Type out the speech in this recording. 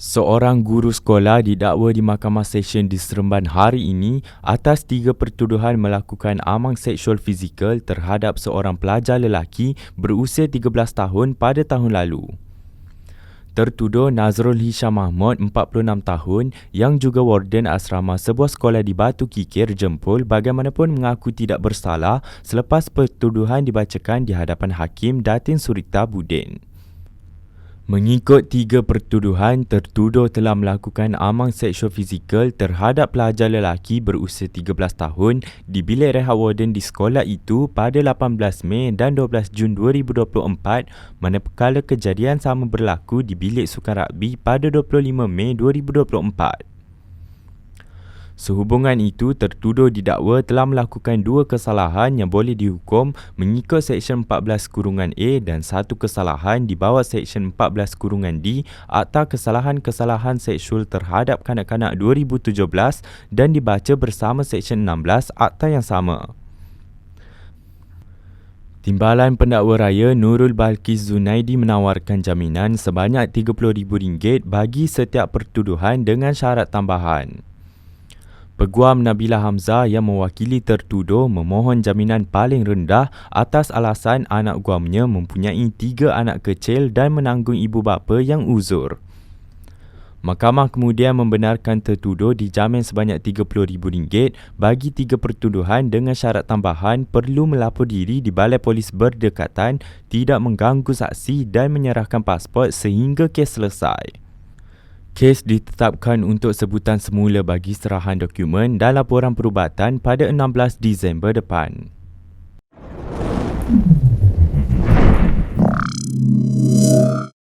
Seorang guru sekolah didakwa di Mahkamah Session di Seremban hari ini atas tiga pertuduhan melakukan amang seksual fizikal terhadap seorang pelajar lelaki berusia 13 tahun pada tahun lalu. Tertuduh Nazrul Hisham Mahmud, 46 tahun, yang juga warden asrama sebuah sekolah di Batu Kikir, Jempol, bagaimanapun mengaku tidak bersalah selepas pertuduhan dibacakan di hadapan Hakim Datin Surita Budin. Mengikut tiga pertuduhan, tertuduh telah melakukan amang seksual fizikal terhadap pelajar lelaki berusia 13 tahun di bilik rehat warden di sekolah itu pada 18 Mei dan 12 Jun 2024 manakala kejadian sama berlaku di bilik sukan rugby pada 25 Mei 2024. Sehubungan itu, tertuduh didakwa telah melakukan dua kesalahan yang boleh dihukum mengikut Seksyen 14 Kurungan A dan satu kesalahan di bawah Seksyen 14 Kurungan D Akta Kesalahan-Kesalahan Seksual Terhadap Kanak-Kanak 2017 dan dibaca bersama Seksyen 16 Akta yang sama. Timbalan Pendakwa Raya Nurul Balkis Zunaidi menawarkan jaminan sebanyak RM30,000 bagi setiap pertuduhan dengan syarat tambahan. Peguam Nabila Hamzah yang mewakili tertuduh memohon jaminan paling rendah atas alasan anak guamnya mempunyai tiga anak kecil dan menanggung ibu bapa yang uzur. Mahkamah kemudian membenarkan tertuduh dijamin sebanyak RM30,000 bagi tiga pertuduhan dengan syarat tambahan perlu melapor diri di Balai Polis berdekatan, tidak mengganggu saksi dan menyerahkan pasport sehingga kes selesai. Kes ditetapkan untuk sebutan semula bagi serahan dokumen dan laporan perubatan pada 16 Disember depan.